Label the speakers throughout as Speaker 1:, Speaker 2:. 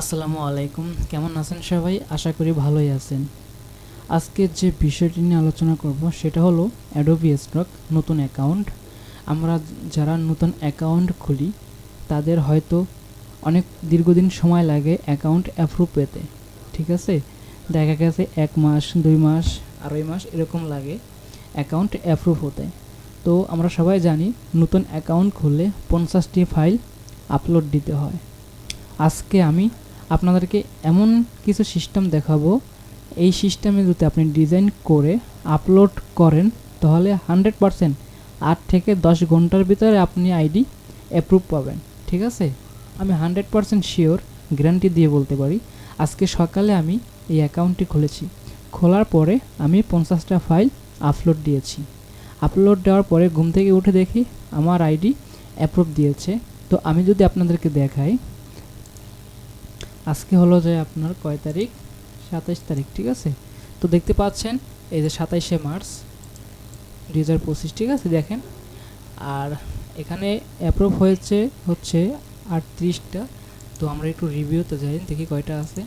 Speaker 1: আসসালামু আলাইকুম। কেমন আছেন সবাই? আশা করি ভালোই আছেন। আজকে যে বিষয়টি নিয়ে আলোচনা করব সেটা হলো অ্যাডোবি স্টক নতুন অ্যাকাউন্ট আমরা যারা নতুন অ্যাকাউন্ট খুলি, তাদের হয়তো অনেক দীর্ঘদিন সময় লাগে অ্যাকাউন্ট অ্যাপ্রুভ পেতে। ঠিক আছে? দেখা গেছে এক মাস, দুই মাস, আড়াই মাস এরকম লাগে অ্যাকাউন্ট অ্যাপ্রুভ হতে। তো আমরা সবাই জানি নতুন অ্যাকাউন্ট খুললে পঞ্চাশটি ফাইল আপলোড দিতে হয়। আজকে আমি আপনাদেরকে এমন কিছু সিস্টেম দেখাবো। এই সিস্টেমে যদি আপনি ডিজাইন করে আপলোড করেন, তাহলে হান্ড্রেড পারসেন্ট আট থেকে দশ ঘণ্টার ভিতরে আপনি আইডি অ্যাপ্রুভ পাবেন, ঠিক আছে? আমি হান্ড্রেড পারসেন্ট শিওর গ্যারান্টি দিয়ে বলতে পারি, আজকে সকালে আমি এই অ্যাকাউন্টটি খুলেছি। খোলার পরে আমি পঞ্চাশটা ফাইল আপলোড দিয়েছি। আপলোড দেওয়ার পরে ঘুম থেকে উঠে দেখি আমার আইডি অ্যাপ্রুভ দিয়েছে। তো আমি যদি আপনাদেরকে দেখাই আজকে হলো যে আপনার কয় তারিখ? সাতাইশ তারিখ, ঠিক আছে? তো দেখতে পাচ্ছেন, এই যে সাতাইশে মার্চ দুই হাজার পঁচিশ, ঠিক আছে? দেখেন। আর এখানে অ্যাপ্রুভ হয়েছে হচ্ছে আটত্রিশটা। তো আমরা একটু রিভিউতে যাই, দেখি কয়টা আছে।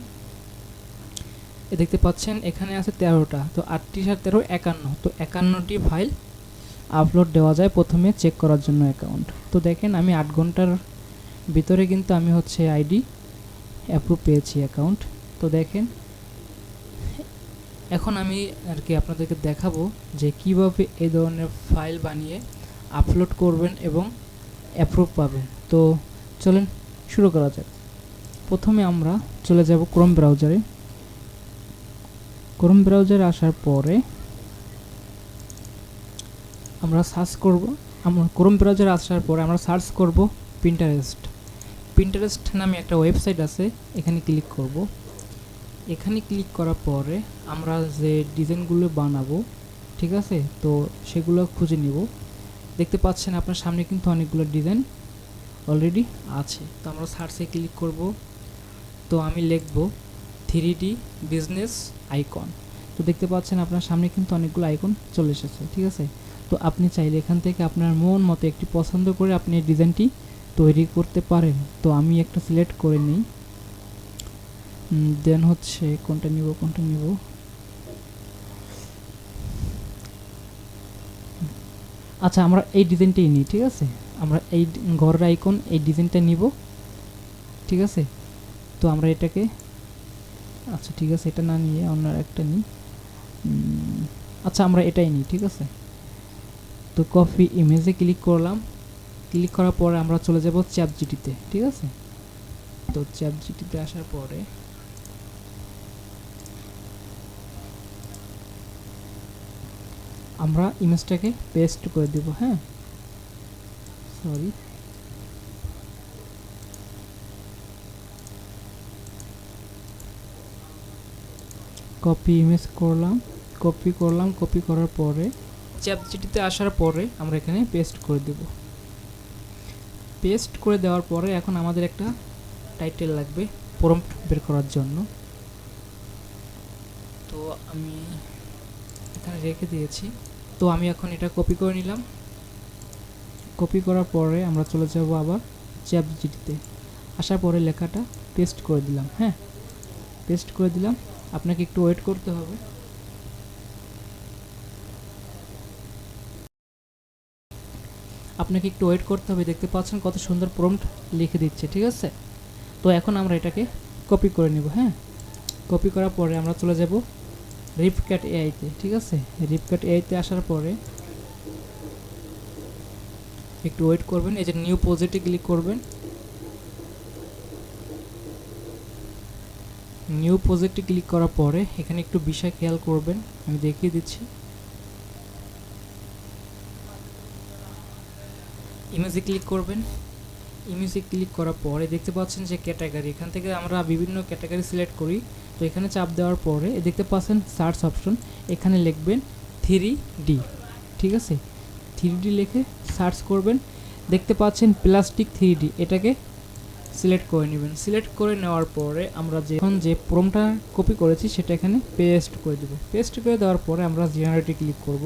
Speaker 1: এ দেখতে পাচ্ছেন, এখানে আছে তেরোটা। তো আটত্রিশ আর তেরো, একান্ন। তো একান্নটি ফাইল আপলোড দেওয়া যায় প্রথমে চেক করার জন্য অ্যাকাউন্ট তো দেখেন, আমি আট ঘণ্টার ভিতরে কিন্তু আমি হচ্ছে আইডি অ্যাপ্রুভ পেয়েছি অ্যাকাউন্ট তো দেখেন, এখন আমি আর কি আপনাদেরকে দেখাবো যে কীভাবে এই ধরনের ফাইল বানিয়ে আপলোড করবেন এবং অ্যাপ্রুভ পাবেন। তো চলেন শুরু করা যাক। প্রথমে আমরা চলে যাব ক্রোম ব্রাউজারে ক্রোম ব্রাউজারে আসার পরে আমরা সার্চ করব। আমরা ক্রোম ব্রাউজারে আসার পরে আমরা সার্চ করব পিন্টারেস্ট পিন্টারেস্ট নামে একটা ওয়েবসাইট আছে, এখানে ক্লিক করব। এখানে ক্লিক করার পরে আমরা যে ডিজাইনগুলো বানাবো, ঠিক আছে? তো সেগুলো খুঁজে নিব। দেখতে পাচ্ছেন আপনার সামনে কিন্তু অনেকগুলো ডিজাইন অলরেডি আছে। তো আমরা সার্চে ক্লিক করব। তো আমি লিখব থ্রি ডি বিজনেস আইকন তো দেখতে পাচ্ছেন আপনার সামনে কিন্তু অনেকগুলো আইকন চলে এসেছে, ঠিক আছে? তো আপনি চাইলে এখান থেকে আপনার মন মতো একটি পছন্দ করে আপনি ডিজাইনটি তৈরি করতে পারেন, তো আমি একটা সিলেক্ট করে নিই। দেন হচ্ছে কোনটা নিব কোনটা নিব? আচ্ছা আমরা এই ডিজাইনটাই নিই, ঠিক আছে? আমরা এই ঘরের আইকন এই ডিজাইনটা নিব, ঠিক আছে? তো আমরা এটাকে আচ্ছা ঠিক আছে, এটা না নিয়ে অন্য একটা নিই। আচ্ছা আমরা এটাই নিই, ঠিক আছে? তো কপি ইমেজে ক্লিক করলাম। ক্লিক করার পরে আমরা চলে যাব চ্যাপ জিটিতে ঠিক আছে? তো চ্যাপ জিটিতে আসার পরে আমরা ইমেজটাকে পেস্ট করে দেব হ্যাঁ? সরি। কপি ইমেজ করলাম, কপি করলাম, কপি করার পরে চ্যাপ জিটিতে আসার পরে আমরা এখানে পেস্ট করে দেব। পেস্ট করে দেওয়ার পরে এখন আমাদের একটা টাইটেল লাগবে প্রম্পট বের করার জন্য। তো আমি এখানে রেখে দিয়েছি। তো আমি এখন এটা কপি করে নিলাম। কপি করার পরে আমরা চলে যাব আবার চ্যাপ জিটিতে আসার পরে লেখাটা পেস্ট করে দিলাম হ্যাঁ? পেস্ট করে দিলাম। আপনাকে একটু ওয়েট করতে হবে। আপনাকে একটু ওয়েট করতে হবে। দেখতে পাচ্ছেন কত সুন্দর প্রম্পট লিখে দিচ্ছে, ঠিক আছে? তো এখন আমরা এটাকে কপি করে নেব হ্যাঁ? কপি করার পরে আমরা চলে যাব রিপক্যাট এআইতে ঠিক আছে? রিপক্যাট এআইতে আসার পরে একটু ওয়েট করবেন, এই যে নিউ প্রজেক্টে ক্লিক করবেন। নিউ প্রজেক্টে ক্লিক করার পরে এখানে একটু বিষয় খেয়াল করবেন, আমি দেখিয়ে দিচ্ছি। ইমেজে ক্লিক করবেন। ইমেজে ক্লিক করার পরে দেখতে পাচ্ছেন যে ক্যাটাগরি এখান থেকে আমরা বিভিন্ন ক্যাটাগরি সিলেক্ট করি। তো এখানে চাপ দেওয়ার পরে দেখতে পাচ্ছেন সার্চ অপশন এখানে লিখবেন থ্রি ডি ঠিক আছে? থ্রি ডি লিখে সার্চ করবেন। দেখতে পাচ্ছেন প্লাস্টিক থ্রি ডি এটাকে সিলেক্ট করে নেবেন। সিলেক্ট করে নেওয়ার পরে আমরা যে এখন যে প্রমটা কপি করেছি, সেটা এখানে পেস্ট করে দেবো। পেস্ট করে দেওয়ার পরে আমরা জেনারেটে ক্লিক করব।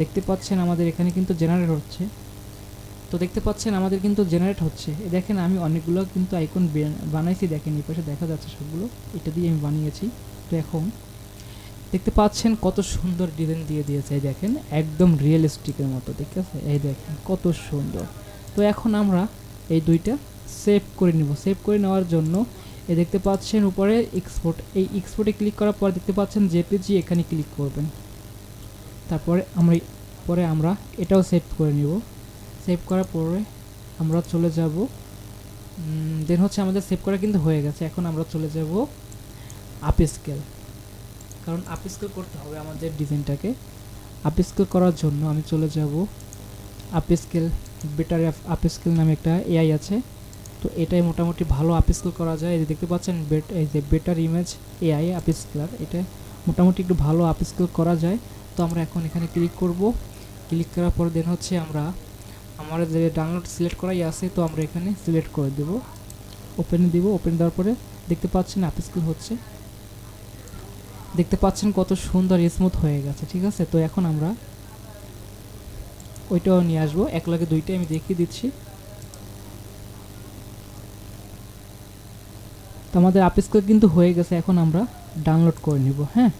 Speaker 1: দেখতে পাচ্ছেন আমাদের এখানে কিন্তু জেনারেট হচ্ছে। তো দেখতে পাচ্ছেন আমাদের কিন্তু জেনারেট হচ্ছে। দেখেন আমি অনেকগুলো কিন্তু আইকন বানাইছি, দেখেন এই পাশে দেখা যাচ্ছে সবগুলো। এটা দিয়ে আমি বানিয়েছি। তো এখন দেখতে পাচ্ছেন কত সুন্দর ডিজাইন দিয়ে দিয়েছে, এই দেখেন। একদম রিয়েলিস্টিকের মতো, ঠিক আছে? এই দেখেন কত সুন্দর। তো এখন আমরা এই দুইটা সেভ করে নিব। সেভ করে নেওয়ার জন্য এ দেখতে পাচ্ছেন উপরে এক্সপোর্ট এই এক্সপোর্টে ক্লিক করার পর দেখতে পাচ্ছেন জেপিজি এখানে ক্লিক করবেন। তারপরে আমরা, পরে আমরা এটাও সেভ করে নিব। সেভ করার পরে আমরা চলে যাব। দেন হচ্ছে আমাদের সেভ করা কিন্তু হয়ে গেছে। এখন আমরা চলে যাব আপ স্কেল কারণ আপ স্কেল করতে হবে আমাদের ডিজাইনটাকে। আপ স্কেল করার জন্য আমি চলে যাব upscale better upscale নামে একটা এআই আছে। তো এটাই মোটামুটি ভালো আপ স্কেল করা যায়। এই যে দেখতে পাচ্ছেন বেট এই যে বেটার ইমেজ এআই আপ স্কেলার এটা মোটামুটি একটু ভালো আপ স্কেল করা যায়। তো আমরা এখন এখানে ক্লিক করব। ক্লিক করার পর দেন হচ্ছে আমরা আমার যে ডাউনলোড সিলেক্ট করাই আছে, তো আমরা এখানে সিলেক্ট করে দেব। ওপেনে দিব ওপেন দেওয়ার পরে দেখতে পাচ্ছেন আপ স্কেল হচ্ছে। দেখতে পাচ্ছেন কত সুন্দর স্মুথ হয়ে গেছে, ঠিক আছে? তো এখন আমরা ওইটাও নিয়ে আসব। এক লগে দুইটাই আমি দেখিয়ে দিচ্ছি। তো আমাদের আপ স্কেল কিন্তু হয়ে গেছে, এখন আমরা ডাউনলোড করে নিব হ্যাঁ?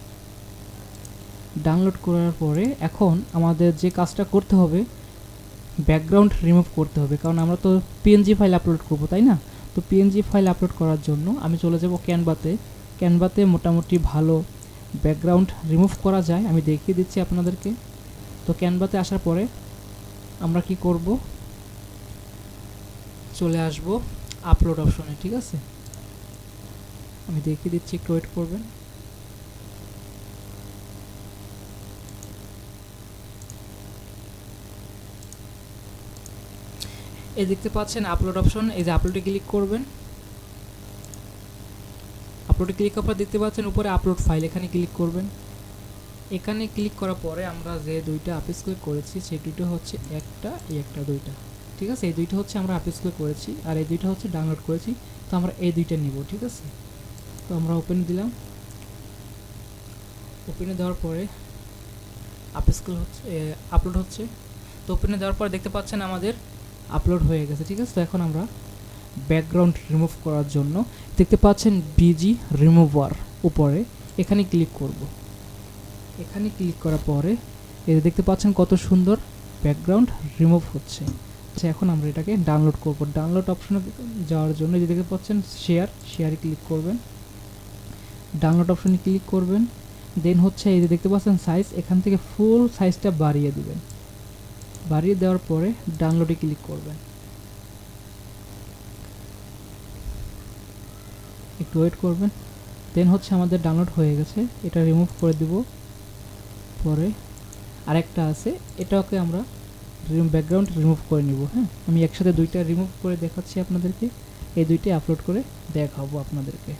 Speaker 1: ডাউনলোড করার পরে এখন আমাদের যে কাজটা করতে হবে ব্যাকগ্রাউন্ড রিমুভ করতে হবে। কারণ আমরা তো পিএনজি ফাইল আপলোড করব, তাই না? তো পিএনজি ফাইল আপলোড করার জন্য আমি চলে যাব ক্যানভাতে ক্যানভাতে মোটামুটি ভালো ব্যাকগ্রাউন্ড রিমুভ করা যায়। আমি দেখিয়ে দিচ্ছি আপনাদেরকে। তো ক্যানভাতে আসার পরে আমরা কি করব? চলে আসব আপলোড অপশনে ঠিক আছে? আমি দেখিয়ে দিচ্ছি, একটু ওয়েট করবেন। এই দেখতে পাচ্ছেন আপলোড অপশন এই যে আপলোডে ক্লিক করবেন। আপলোডে ক্লিক করার পর দেখতে পাচ্ছেন উপরে আপলোড ফাইল এখানে ক্লিক করবেন। এখানে ক্লিক করার পরে আমরা যে দুইটা আপস্কেল করেছি, সেই দুইটা হচ্ছে একটা, এই একটা দুইটা। ঠিক আছে? এই দুইটা হচ্ছে আমরা আপস্কেল করেছি, আর এই দুইটা হচ্ছে ডাউনলোড করেছি, তো আমরা এই দুইটা নিব, ঠিক আছে? তো আমরা ওপেন দিলাম। ওপেনে দেওয়ার পরে আপস্কেল হচ্ছে আপলোড হচ্ছে। তো ওপেনে দেওয়ার পর দেখতে পাচ্ছেন আমাদের আপলোড হয়ে গেছে, ঠিক আছে? তো এখন আমরা ব্যাকগ্রাউন্ড রিমুভ করার জন্য দেখতে পাচ্ছেন বিজি রিমুভার উপরে, এখানে ক্লিক করব। এখানে ক্লিক করার পরে এই দেখতে পাচ্ছেন কত সুন্দর ব্যাকগ্রাউন্ড রিমুভ হচ্ছে। আচ্ছা এখন আমরা এটাকে ডাউনলোড করব। ডাউনলোড অপশনে যাওয়ার জন্য যে দেখতে পাচ্ছেন শেয়ার শেয়ারে ক্লিক করবেন। ডাউনলোড অপশনে ক্লিক করবেন। দেন হচ্ছে এই যে দেখতে পাচ্ছেন সাইজ এখান থেকে ফুল সাইজটা বাড়িয়ে দিবেন। বাড়িয়ে দেওয়ার পরে ডাউনলোডে ক্লিক করবেন। একটু ওয়েট করবেন। দেন হচ্ছে আমাদের ডাউনলোড হয়ে গেছে। এটা রিমুভ করে দিব। পরে আরেকটা আছে। এটাকে আমরা ব্যাকগ্রাউন্ড রিমুভ করে নিব হ্যাঁ? আমি একসাথে দুইটা রিমুভ করে দেখাচ্ছি আপনাদেরকে। এই দুইটাই আপলোড করে দেখাবো আপনাদেরকে।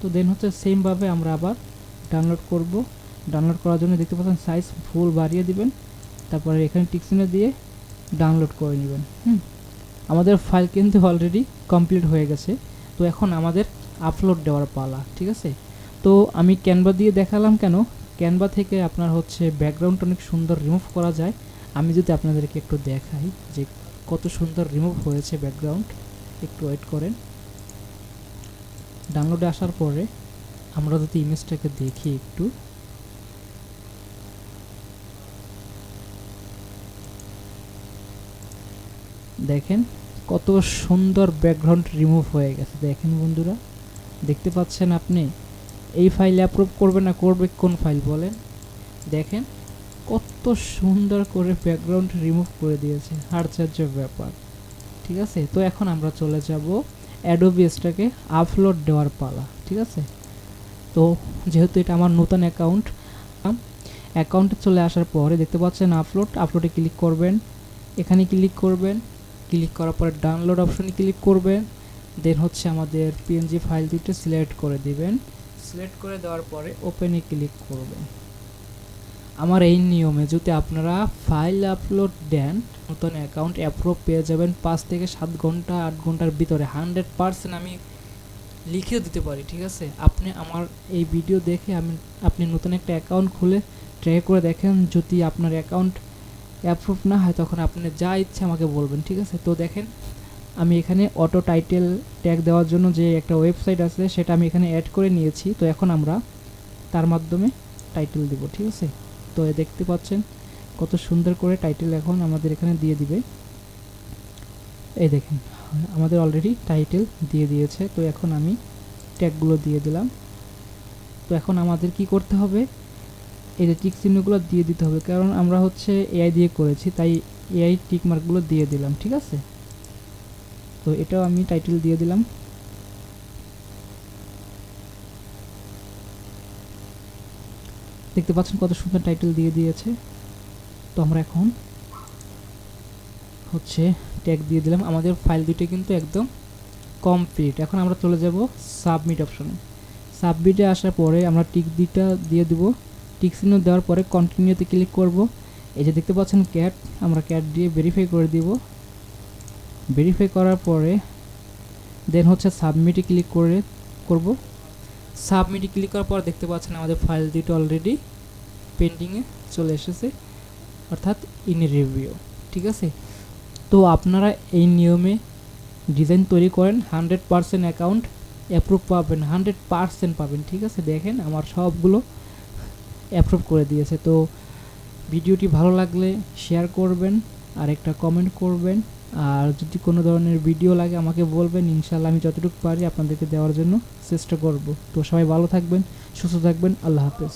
Speaker 1: তো দেন হচ্ছে সেমভাবে আমরা আবার ডাউনলোড করব। ডাউনলোড করার জন্য দেখতে পাচ্ছেন সাইজ ফুল বাড়িয়ে দিবেন। তারপরে এখানে টিকসিনে দিয়ে ডাউনলোড করে নেবেন, হুম? আমাদের ফাইল কিন্তু অলরেডি কমপ্লিট হয়ে গেছে। তো এখন আমাদের আপলোড দেওয়ার পালা, ঠিক আছে? তো আমি ক্যানভা দিয়ে দেখালাম কেন? ক্যানভা থেকে আপনার হচ্ছে ব্যাকগ্রাউন্ড অনেক সুন্দর রিমুভ করা যায়। আমি যদি আপনাদেরকে একটু দেখাই যে কত সুন্দর রিমুভ হয়েছে ব্যাকগ্রাউন্ড একটু ওয়েট করেন। ডাউনলোডে আসার পরে আমরা যদি ইমেজটাকে দেখি একটু। দেখেন কত সুন্দর ব্যাকগ্রাউন্ড রিমুভ হয়ে গেছে। দেখেন বন্ধুরা, দেখতে পাচ্ছেন আপনি? এই ফাইল অ্যাপ্রুভ করবে না করবে কোন ফাইল বলেন? দেখেন কত সুন্দর করে ব্যাকগ্রাউন্ড রিমুভ করে দিয়েছে আশ্চর্য ব্যাপার। ঠিক আছে? তো এখন আমরা চলে যাব অ্যাডোবিএসটাকে আপলোড দেওয়ার পালা। ঠিক আছে? তো যেহেতু এটা আমার নতুন অ্যাকাউন্ট অ্যাকাউন্টে চলে আসার পরে দেখতে পাচ্ছেন আপলোড আপলোডে ক্লিক করবেন। এখানে ক্লিক করবেন। ক্লিক করার পরে ডাউনলোড অপশনে ক্লিক করবেন। দেন হচ্ছে আমাদের পিএনজি ফাইল দুটো সিলেক্ট করে দিবেন। সিলেক্ট করে দেওয়ার পরে ওপেনে ক্লিক করবেন। আমার এই নিয়মে যদি আপনারা ফাইল আপলোড দেন, নতুন অ্যাকাউন্ট অ্যাপ্রুভ পেয়ে যাবেন পাঁচ থেকে সাত ঘণ্টা, আট ঘণ্টার ভিতরে। হান্ড্রেড পারসেন্ট আমি লিখেও দিতে পারি, ঠিক আছে? আপনি আমার এই ভিডিও দেখে আমি, আপনি নতুন একটা অ্যাকাউন্ট খুলে ট্রাই করে দেখেন যদি আপনার অ্যাকাউন্ট অ্যাপ্রুভ না হয় তখন আপনি যা ইচ্ছে আমাকে বলবেন, ঠিক আছে? তো দেখেন, আমি এখানে অটো টাইটেল ট্যাগ দেওয়ার জন্য যে একটা ওয়েবসাইট আছে, সেটা আমি এখানে অ্যাড করে নিয়েছি। তো এখন আমরা তার মাধ্যমে টাইটেল দেব, ঠিক আছে? তো দেখতে পাচ্ছেন, কত সুন্দর করে টাইটেল এখন আমাদের এখানে দিয়ে দিবে। এই দেখেন, আমাদের অলরেডি টাইটেল দিয়ে দিয়েছে। তো এখন আমি ট্যাগগুলো দিয়ে দিলাম। তো এখন আমাদের কি করতে হবে? এই যে টিক চিহ্নগুলো দিয়ে দিতে হবে। কারণ আমরা হচ্ছে এআই দিয়ে করেছি, তাই এআই টিক মার্কগুলো দিয়ে দিলাম, ঠিক আছে? তো এটাও আমি টাইটেল দিয়ে দিলাম। দেখতে পাচ্ছেন কত সুন্দর টাইটেল দিয়ে দিয়েছে। তো আমরা এখন হচ্ছে ট্যাগ দিয়ে দিলাম। আমাদের ফাইল দুটো কিন্তু একদম কমপ্লিট এখন আমরা চলে যাব সাবমিট অপশনে সাবমিটে আসার পরে আমরা টিক দিটা দিয়ে দেব। টিক দেওয়ার পরে কন্টিনিউতে ক্লিক করব। এই যে দেখতে পাচ্ছেন ক্যাট আমরা ক্যাট দিয়ে ভেরিফাই করে দিব। ভেরিফাই করার পরে দেন হচ্ছে সাবমিটে ক্লিক করে, করব। সাবমিটে ক্লিক করার পর দেখতে পাচ্ছেন আমাদের ফাইল দুটো অলরেডি পেন্ডিংয়ে চলে এসেছে, অর্থাৎ ইন রিভিউ ঠিক আছে? তো আপনারা এই নিয়মে ডিজাইন তৈরি করেন হান্ড্রেড পারসেন্ট অ্যাকাউন্ট অ্যাপ্রুভ পাবেন হান্ড্রেড পারসেন্ট পাবেন, ঠিক আছে? দেখেন আমার সবগুলো অ্যাপ্রুভ করে দিয়েছে। তো ভিডিওটি ভালো লাগলে শেয়ার করবেন, আর একটা কমেন্ট করবেন। আর যদি কোনো ধরনের ভিডিও লাগে আমাকে বলবেন ইনশাল্লাহ আমি যতটুকু পারি আপনাদেরকে দেওয়ার জন্য চেষ্টা করব। তো সবাই ভালো থাকবেন, সুস্থ থাকবেন, আল্লাহ হাফেজ।